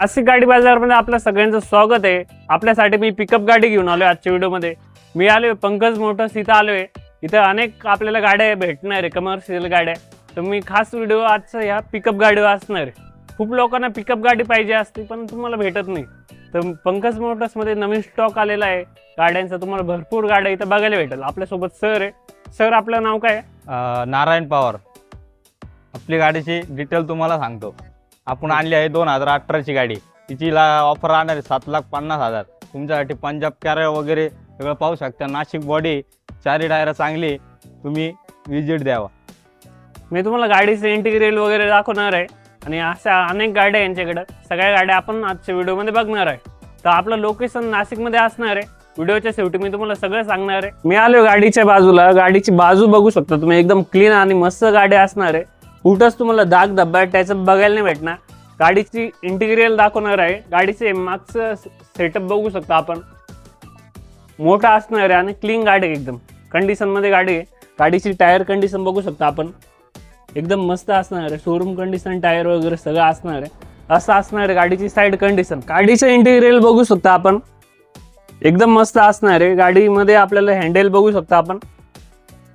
अशी गाडी बाजारमध्ये आपल्या सगळ्यांचं स्वागत आहे. आपल्यासाठी मी पिकअप गाडी घेऊन आलोय आजच्या व्हिडिओमध्ये. मी आलोय पंकज मोटर्स इथं आलोय. इथं अनेक आपल्याला गाड्या भेटणार आहे कमर्शियल गाड्या. तर मी खास व्हिडिओ आजचा ह्या पिकअप गाडीवर असणार आहे. खूप लोकांना पिकअप गाडी पाहिजे असते पण तुम्हाला भेटत नाही. तर पंकज मोटर्समध्ये नवीन स्टॉक आलेला आहे. गाड्यांचा तुम्हाला भरपूर गाड्या इथं बघायला भेटेल. आपल्यासोबत सर आहे. सर आपलं नाव काय नारायण पवार. आपली गाडीची डिटेल तुम्हाला सांगतो. आपण आणली आहे दोन हजार अठराची गाडी. तिची ला ऑफर राहणार आहे सात लाख पन्नास हजार. तुमच्यासाठी पंजाब कॅर वगैरे सगळं पाहू शकता. नाशिक बॉडी चारी टायर चांगली तुम्ही विजिट द्यावा. मी तुम्हाला गाडीचं इंटिग्रेल वगैरे दाखवणार आहे. आणि अशा अनेक गाड्या यांच्याकडं. सगळ्या गाड्या आपण आजच्या व्हिडिओमध्ये बघणार आहे. तर आपलं लोकेशन नाशिकमध्ये असणार आहे. व्हिडिओच्या शेवटी मी तुम्हाला सगळं सांगणार आहे. मी आलो गाडीच्या बाजूला. गाडीची बाजू बघू शकता तुम्ही. एकदम क्लीन आणि मस्त गाडी असणार आहे. कुठंच तुम्हाला दाग धब्बा त्याचं बघायला नाही भेटणार. गाडीची इंटिरियल दाखवणार आहे. गाडीचे मागचं सेटअप बघू शकता आपण. मोठा असणार आहे आणि क्लीन गाडी आहे एकदम. कंडिशनमध्ये गाडी आहे. गाडीची टायर कंडिशन बघू शकता आपण. एकदम मस्त असणार आहे. शोरूम कंडिशन टायर वगैरे सगळं असणार आहे. असं असणार आहे गाडीची साईड कंडिशन गाडीचं इंटिरियल बघू शकता आपण. एकदम मस्त असणार आहे. गाडीमध्ये आपल्याला हँडल बघू शकता आपण.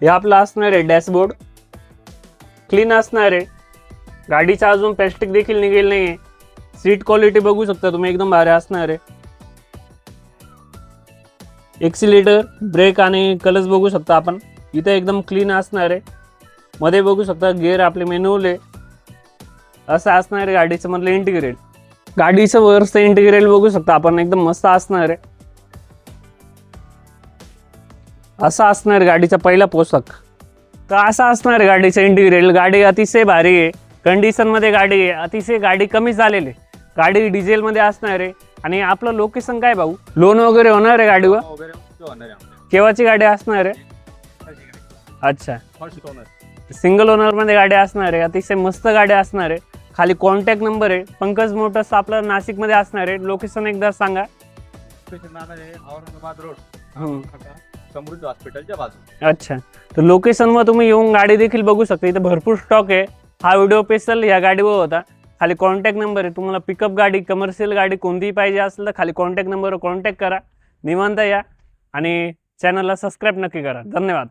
हे आपलं असणार आहे डॅशबोर्ड क्लीन असणार आहे. गाडीचा अजून प्लॅस्टिक देखील निघेल नाही आहे सीट क्वालिटी बघू शकता तुम्ही एकदम भारी असणार आहे. एक्सिलेटर ब्रेक आणि कलर्स बघू शकता आपण. इथं एकदम क्लीन असणार आहे. मध्ये बघू शकता गिअर आपले मेन्युले असं असणार आहे गाडीचं मधलं इंटिग्रेट गाडीचं वरचं इंटिग्रेट बघू शकता आपण एकदम मस्त असणार आहे. असं असणार गाडीचा पहिला पोशाख. तर असं असणार आहे गाडीचं इंटिग्रेट गाडी अतिशय भारी आहे. कंडिशनमध्ये गाडी आहे. अतिशय गाडी कमी झालेली आहे. गाडी डिझेलमध्ये असणार आहे. आणि आपलं लोकेशन काय भाऊ? लोन वगैरे होणार आहे गाडीवर? केव्हाची गाडी असणार आहे? अच्छा. सिंगल ओनरमध्ये गाडी असणार आहे. अतिशय मस्त गाडी असणार आहे. खाली कॉन्टॅक्ट नंबर आहे. पंकज मोटर्स आपलं नाशिकमध्ये असणार आहे. लोकेशन एकदा सांगा. औरंगाबाद रोड हं. समृद्ध हॉस्पिटलच्या बाजू अच्छा. तर लोकेशनवर तुम्ही येऊन गाडी देखील बघू शकता. इथे भरपूर स्टॉक आहे. हा व्हिडिओ स्पेशल या गाडीवर होता. खाली कॉन्टॅक्ट नंबर आहे. तुम्हाला पिकअप गाडी कमर्शियल गाडी कोणतीही पाहिजे असेल तर खाली कॉन्टॅक्ट नंबरवर कॉन्टॅक्ट करा. निवांत या. आणि चॅनलला सबस्क्राईब नक्की करा. धन्यवाद.